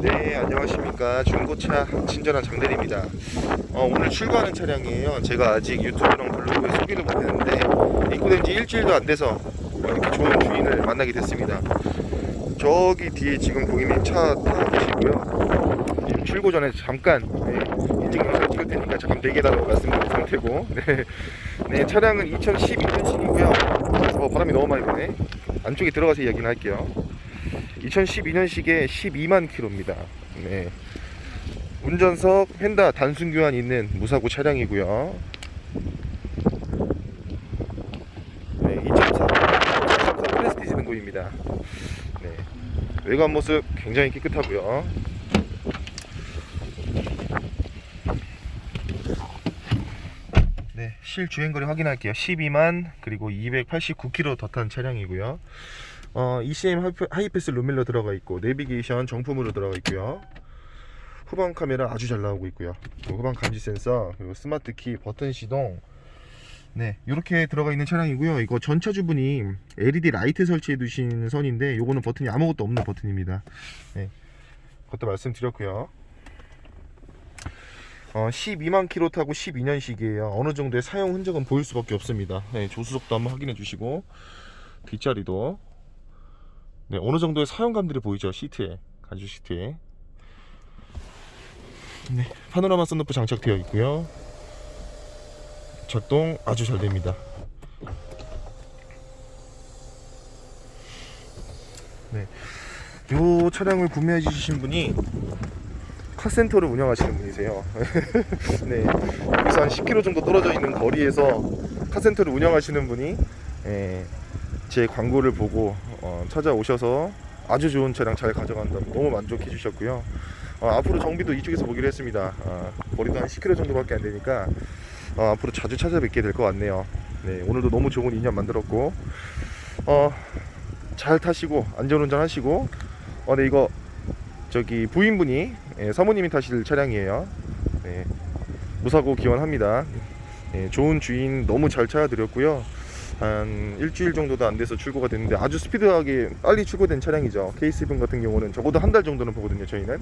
네, 안녕하십니까. 중고차 친절한 장대리입니다. 어, 오늘 출고하는 차량이에요. 제가 아직 유튜브랑 블로그에 소개를 못했는데 입고된 지 일주일도 안 돼서 어, 이렇게 좋은 주인을 만나게 됐습니다. 저기 뒤에 지금 고객님 차 타고 계시고요. 지금 출고 전에 잠깐 네, 인증 영상 찍을 테니까 잠깐 대기해달라고 말씀드린 상태고 네, 네 차량은 2012년식이고요. 어, 바람이 너무 많이 부네. 안쪽에 들어가서 이야기는 할게요. 2012년식에 12만 킬로입니다. 네. 운전석 펜다 단순 교환 있는 무사고 차량이고요. 네, 2004 2004 프레스티지 등급입니다. 네. 외관 모습 굉장히 깨끗하고요. 네, 실 주행거리 확인할게요. 12만 그리고 289km 더 탄 차량이고요. 어, ECM 하이패- 하이패스 루밀러 들어가 있고 내비게이션 정품으로 들어가 있고요. 후방 카메라 아주 잘 나오고 있고요. 그리고 후방 감지 센서 그리고 스마트 키 버튼 시동 네 이렇게 들어가 있는 차량이고요. 이거 전차 주분이 LED 라이트 설치해 두신 선인데 요거는 버튼이 아무것도 없는 버튼입니다. 네 그것도 말씀드렸고요. 어, 12만 킬로 타고 12년식이에요. 어느 정도의 사용 흔적은 보일 수밖에 없습니다. 네, 조수석도 한번 확인해 주시고 뒷자리도 네, 어느 정도의 사용감들이 보이죠? 시트에 가죽 시트에. 네, 파노라마 썬루프 장착되어 있고요. 작동 아주 잘 됩니다. 네, 이 차량을 구매해 주신 분이 카센터를 운영하시는 분이세요. 네, 여기서 한 10km 정도 떨어져 있는 거리에서 카센터를 운영하시는 분이 예, 제 광고를 보고 어, 찾아오셔서 아주 좋은 차량 잘 가져간다고 너무 만족해 주셨고요. 어, 앞으로 정비도 이쪽에서 보기로 했습니다. 어, 거리도 한 10km 정도밖에 안 되니까 어, 앞으로 자주 찾아뵙게 될 것 같네요. 네, 오늘도 너무 좋은 인연 만들었고 어, 잘 타시고 안전운전 하시고 어, 네 이거 저기 부인분이 예, 사모님이 타실 차량이에요. 네, 무사고 기원합니다. 예, 좋은 주인 너무 잘 찾아드렸고요. 한 일주일 정도도 안 돼서 출고가 됐는데 아주 스피드하게 빨리 출고된 차량이죠. K7 같은 경우는 적어도 한 달 정도는 보거든요. 저희는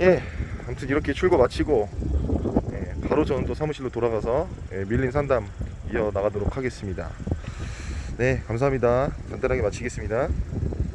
예 아무튼 이렇게 출고 마치고 예, 바로 저는 또 사무실로 돌아가서 예, 밀린 상담 이어 나가도록 하겠습니다. 네 감사합니다. 간단하게 마치겠습니다.